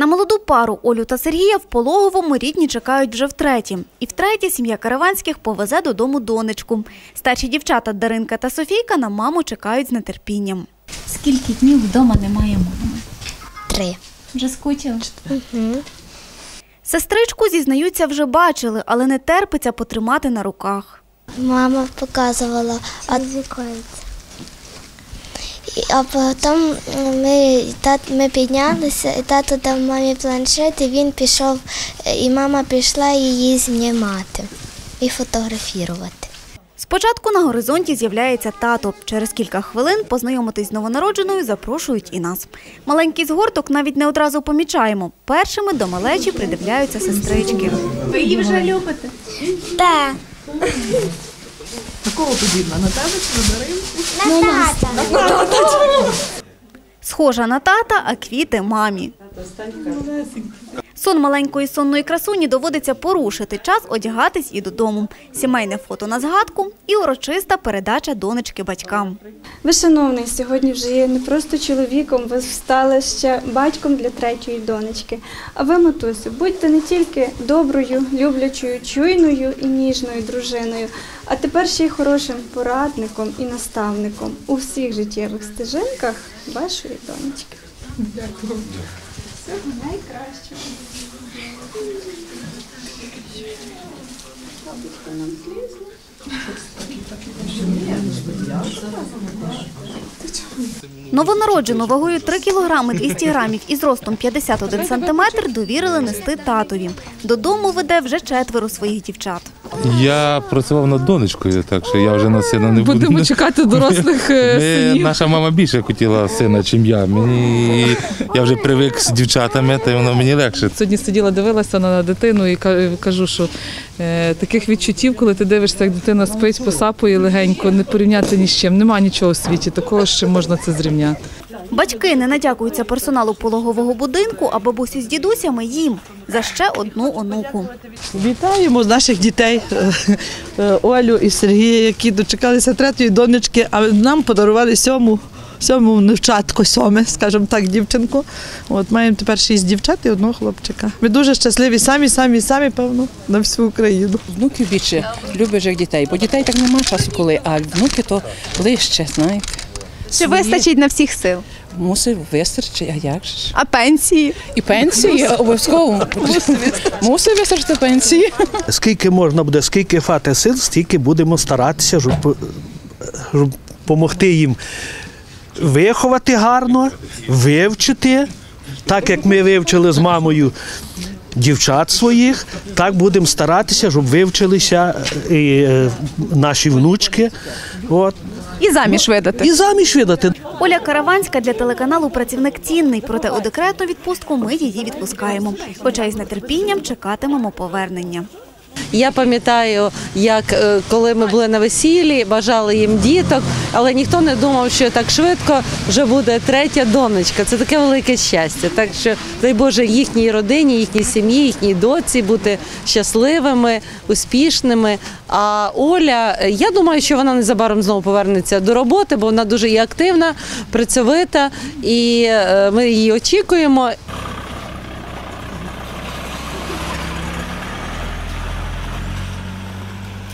На молоду пару Олю та Сергія в пологовому рідні чекають вже втретє. І втретє сім'я Караванських повезе додому донечку. Старші дівчата Даринка та Софійка на маму чекають з нетерпінням. Скільки днів вдома немає мами? Три. Вже скучили? Сестричку, зізнаються, вже бачили, але не терпиться потримати на руках. Мама показувала, а, а потім ми, тат, ми піднялися, і тато дав мамі планшет, і він пішов, і мама пішла її знімати і фотографувати. Спочатку на горизонті з'являється тато. Через кілька хвилин познайомитись з новонародженою запрошують і нас. Маленький згорток навіть не одразу помічаємо. Першими до малечі придивляються сестрички. Ви її вже любите? Так. Такого подібна. На тебе чи на Дарину? Схожа на тата, а квіти мамі. Сон маленької сонної красуні доводиться порушити час одягатись і додому. Сімейне фото на згадку і урочиста передача донечки батькам. Ви, шановний, сьогодні вже є не просто чоловіком, ви стали ще батьком для третьої донечки. А ви, матусю, будьте не тільки доброю, люблячою, чуйною і ніжною дружиною, а тепер ще й хорошим порадником і наставником у всіх життєвих стежинках вашої донечки. Новонароджену вагою 3 кілограми 200 грамів і зростом 51 сантиметр довірили нести татові. Додому веде вже четверо своїх дівчат. Я працював над донечкою, так що я вже на сина не буду. Будемо чекати дорослих е, Ми, синів. наша мама більше хотіла сина, чим я. Мені я вже привик з дівчатами, та воно мені легше. Сьогодні сиділа, дивилася на дитину і кажу, що е, таких відчуттів, коли ти дивишся, як дитина спить, посапує легенько, не порівняти ні з чим. Нема нічого у світі такого, чим можна це зрівняти. Батьки не надякуються персоналу пологового будинку, а бабусі з дідусями їм за ще одну онуку. Вітаємо наших дітей е, е, Олю і Сергія, які дочекалися третьої донечки, а нам подарували сьому. Сьому внучатко, сьоме, скажімо так, дівчинку. От маємо тепер шість дівчат і одного хлопчика. Ми дуже щасливі, самі, самі, самі, певно, на всю Україну. Внуків більше люблять як дітей, бо дітей так нема часу коли, а внуки то ближче, знаєте. Чи вистачить на всіх сил? Мусить вистачити, а як же ж? А пенсії? І пенсії обов'язково. Мусить вистачити пенсії. скільки можна буде, скільки фати сил, стільки будемо старатися, щоб, щоб допомогти їм виховати гарно, вивчити, так як ми вивчили з мамою дівчат своїх, так будемо старатися, щоб вивчилися і е, наші внучки. От. І заміж видати. І заміж видати. Оля Караванська для телеканалу працівник цінний, проте у декретну відпустку ми її відпускаємо. Хоча із нетерпінням чекатимемо повернення. Я пам'ятаю, як е, коли ми були на весіллі, бажали їм діток, але ніхто не думав, що так швидко вже буде третя донечка. Це таке велике щастя. Так що, дай Боже, їхній родині, їхній сім'ї, їхній доці бути щасливими, успішними. А Оля, я думаю, що вона незабаром знову повернеться до роботи, бо вона дуже і активна, працьовита, і е, ми її очікуємо.